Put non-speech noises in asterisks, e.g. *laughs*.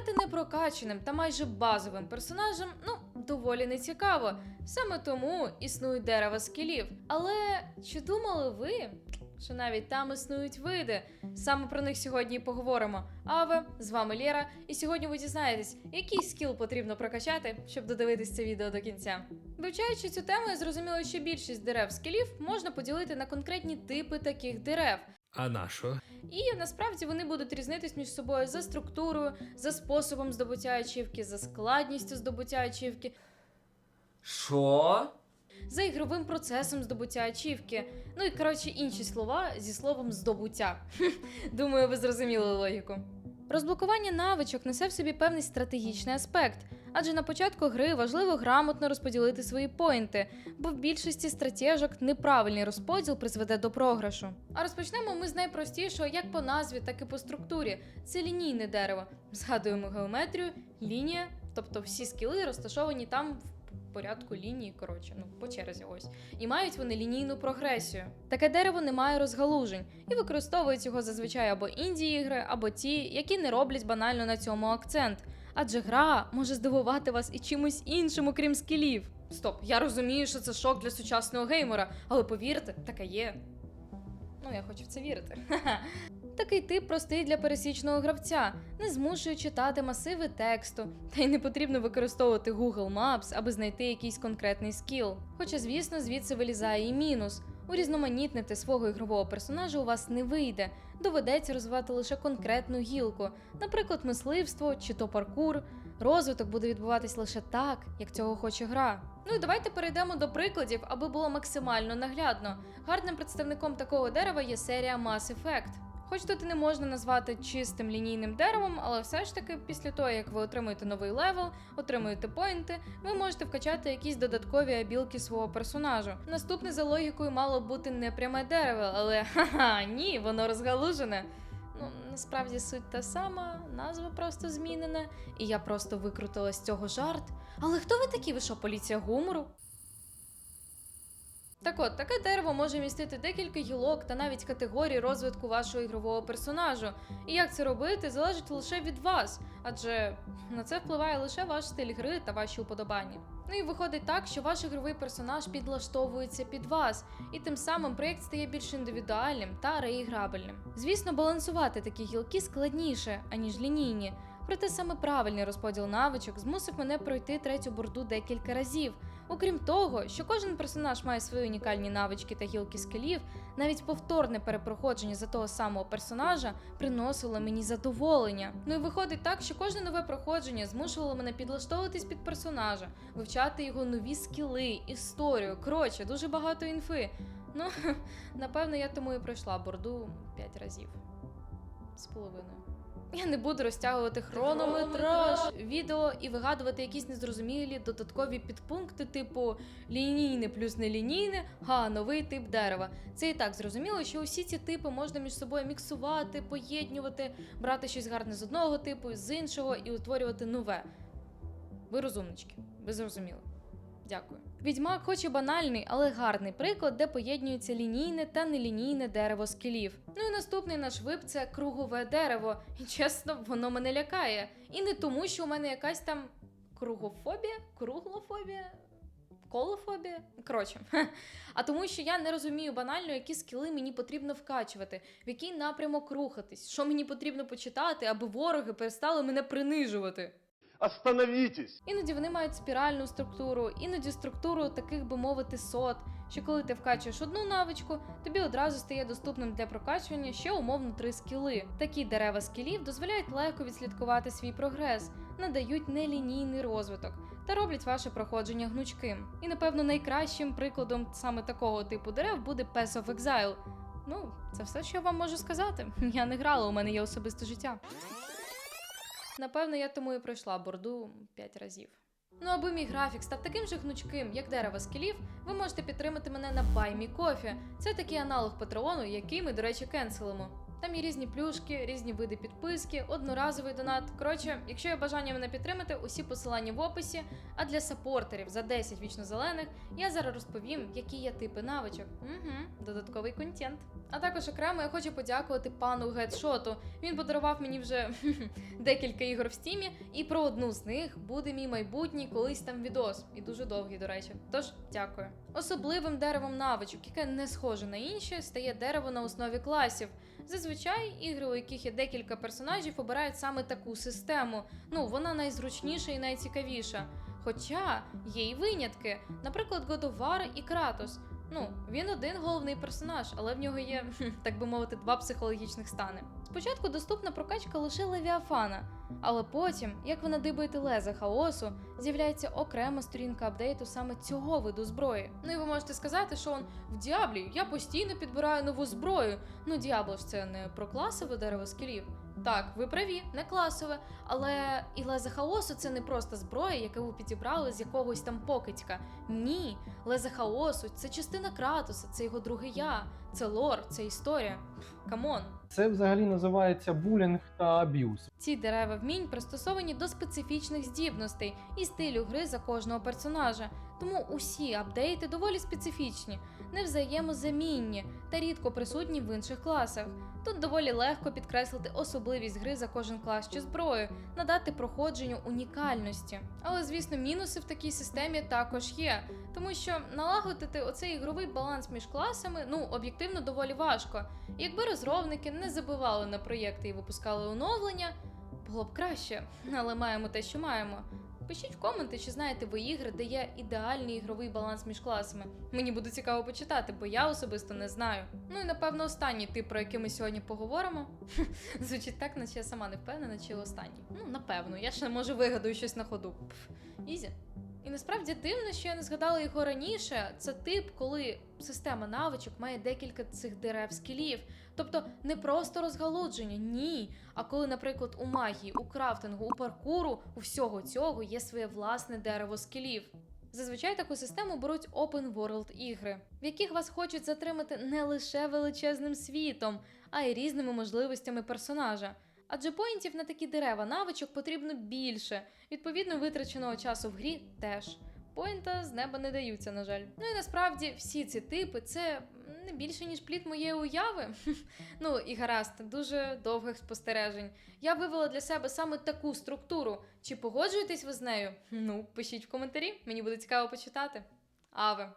Грати непрокаченим та майже базовим персонажем ну доволі нецікаво. Саме тому існують дерева скілів. Але чи думали ви, що навіть там існують види? Саме про них сьогодні і поговоримо. А ви з вами Лєра, і сьогодні ви дізнаєтесь, який скіл потрібно прокачати, щоб додивитись це відео до кінця. Вивчаючи цю тему, я зрозуміла, що більшість дерев скілів можна поділити на конкретні типи таких дерев. А на що? І насправді вони будуть різнитись між собою за структурою, за способом здобуття ачівки, за складністю здобуття ачівки, Що? за ігровим процесом здобуття ачівки. Ну і коротше інші слова зі словом здобуття. *laughs* Думаю, ви зрозуміли логіку. Розблокування навичок несе в собі певний стратегічний аспект, адже на початку гри важливо грамотно розподілити свої поінти, бо в більшості стратежок неправильний розподіл призведе до програшу. А розпочнемо ми з найпростішого як по назві, так і по структурі. Це лінійне дерево. Згадуємо геометрію, лінія, тобто всі скіли розташовані там в порядку лінії, коротше, ну по черзі ось. І мають вони лінійну прогресію. Таке дерево не має розгалужень і використовують його зазвичай або інді ігри, або ті, які не роблять банально на цьому акцент. Адже гра може здивувати вас і чимось іншим, окрім скілів. Стоп, я розумію, що це шок для сучасного геймера, але повірте, таке є. Ну, я хочу в це вірити. Такий тип простий для пересічного гравця, не змушує читати масиви тексту, та й не потрібно використовувати Google Maps, аби знайти якийсь конкретний скіл. Хоча, звісно, звідси вилізає і мінус. Урізноманітнити свого ігрового персонажа у вас не вийде, доведеться розвивати лише конкретну гілку, наприклад, мисливство чи то паркур. Розвиток буде відбуватись лише так, як цього хоче гра. Ну і давайте перейдемо до прикладів, аби було максимально наглядно. Гарним представником такого дерева є серія Mass Effect. Хоч тут і не можна назвати чистим лінійним деревом, але все ж таки, після того, як ви отримуєте новий левел, отримуєте поінти, ви можете вкачати якісь додаткові абілки свого персонажу. Наступне за логікою мало бути не пряме дерево, але *laughs* ха-ха, ні, воно розгалужене. Ну, насправді суть та сама, назва просто змінена, і я просто викрутила з цього жарт. Але хто ви такі? Ви що, поліція гумору? Так от, таке дерево може містити декілька гілок та навіть категорій розвитку вашого ігрового персонажу. І як це робити, залежить лише від вас, адже на це впливає лише ваш стиль гри та ваші уподобання. Ну і виходить так, що ваш ігровий персонаж підлаштовується під вас, і тим самим проєкт стає більш індивідуальним та реіграбельним. Звісно, балансувати такі гілки складніше, аніж лінійні. Проте саме правильний розподіл навичок змусив мене пройти третю борду декілька разів. Окрім того, що кожен персонаж має свої унікальні навички та гілки скелів, навіть повторне перепроходження за того самого персонажа приносило мені задоволення. Ну і виходить так, що кожне нове проходження змушувало мене підлаштовуватись під персонажа, вивчати його нові скіли, історію. Коротше, дуже багато інфи. Ну, *laughs* напевно, я тому і пройшла борду 5 разів з половиною. Я не буду розтягувати хронометраж відео і вигадувати якісь незрозумілі додаткові підпункти, типу лінійне плюс нелінійне, га, новий тип дерева. Це і так зрозуміло, що усі ці типи можна між собою міксувати, поєднювати, брати щось гарне з одного типу, з іншого і утворювати нове. Ви розумнички, ви зрозуміли. Дякую. Відьмак, хоч і банальний, але гарний приклад, де поєднюється лінійне та нелінійне дерево скілів. Ну і наступний наш вип це кругове дерево. І чесно, воно мене лякає. І не тому, що у мене якась там кругофобія, круглофобія. Колофобія? Коротше, *laughs* а тому, що я не розумію банально, які скіли мені потрібно вкачувати, в який напрямок рухатись, що мені потрібно почитати, аби вороги перестали мене принижувати. Остановитесь! Іноді вони мають спіральну структуру, іноді структуру таких би мовити сот, що коли ти вкачуєш одну навичку, тобі одразу стає доступним для прокачування ще умовно три скіли. Такі дерева скілів дозволяють легко відслідкувати свій прогрес, надають нелінійний розвиток та роблять ваше проходження гнучким. І напевно найкращим прикладом саме такого типу дерев буде Pass of Exile. Ну, це все, що я вам можу сказати. *laughs* Я не грала, у мене є особисте життя. Напевно, я тому і пройшла борду 5 разів. Ну, аби мій графік став таким же гнучким, як дерево скілів, ви можете підтримати мене на BuyMeCoffee. Це такий аналог Патреону, який ми, до речі, кенселимо. Там є різні плюшки, різні види підписки, одноразовий донат. Коротше, якщо є бажання мене підтримати, усі посилання в описі. А для саппортерів за 10 вічно зелених я зараз розповім, які є типи навичок. Угу, додатковий контент. А також окремо я хочу подякувати пану Гедшоту. Він подарував мені вже *laughs* декілька ігор в стімі, і про одну з них буде мій майбутній колись там відос. І дуже довгий, до речі. Тож дякую. Особливим деревом навичок, яке не схоже на інші, стає дерево на основі класів. Зазвичай ігри, у яких є декілька персонажів, обирають саме таку систему. Ну, вона найзручніша і найцікавіша. Хоча є й винятки, наприклад, God of War і Кратос. Ну, він один головний персонаж, але в нього є, *laughs* так би мовити, два психологічних стани. Спочатку доступна прокачка лише Левіафана, але потім, як ви надибаєте леза хаосу, з'являється окрема сторінка апдейту саме цього виду зброї. Ну і ви можете сказати, що он в Діаблі я постійно підбираю нову зброю. Ну, Діабло ж це не про класове дерево скілів. Так, ви праві, не класове, але і леза хаосу це не просто зброя, яку ви підібрали з якогось там покидька. Ні, леза хаосу це частина кратуса, це його друге я, це лор, це історія. Камон. Це взагалі називається булінг та аб'юз. Ці дерева вмінь пристосовані до специфічних здібностей і стилю гри за кожного персонажа, тому усі апдейти доволі специфічні, не взаємозамінні та рідко присутні в інших класах. Тут доволі легко підкреслити особливість гри за кожен клас чи зброю, надати проходженню унікальності. Але звісно, мінуси в такій системі також є, тому що налагодити оцей ігровий баланс між класами ну об'єктивно доволі важко. Якби розробники не забивали на проєкти і випускали оновлення, було б краще, але маємо те, що маємо. Пишіть в коменти, чи знаєте ви ігри, де є ідеальний ігровий баланс між класами. Мені буде цікаво почитати, бо я особисто не знаю. Ну і напевно останній тип, про який ми сьогодні поговоримо. *laughs* Звучить так, наче я сама не впевнена, чи останній. Ну, напевно, я ще може вигадую щось на ходу. Ізі. І насправді дивно, що я не згадала його раніше. Це тип, коли система навичок має декілька цих дерев скілів. Тобто не просто розгалудження, ні. А коли, наприклад, у магії, у крафтингу, у паркуру, у всього цього є своє власне дерево скілів. Зазвичай таку систему беруть open world ігри, в яких вас хочуть затримати не лише величезним світом, а й різними можливостями персонажа. Адже поінтів на такі дерева навичок потрібно більше, відповідно, витраченого часу в грі теж. Поінта з неба не даються, на жаль. Ну і насправді всі ці типи це не більше, ніж плід моєї уяви. *laughs* ну і гаразд, дуже довгих спостережень. Я вивела для себе саме таку структуру. Чи погоджуєтесь ви з нею? Ну, пишіть в коментарі, мені буде цікаво почитати. Аве.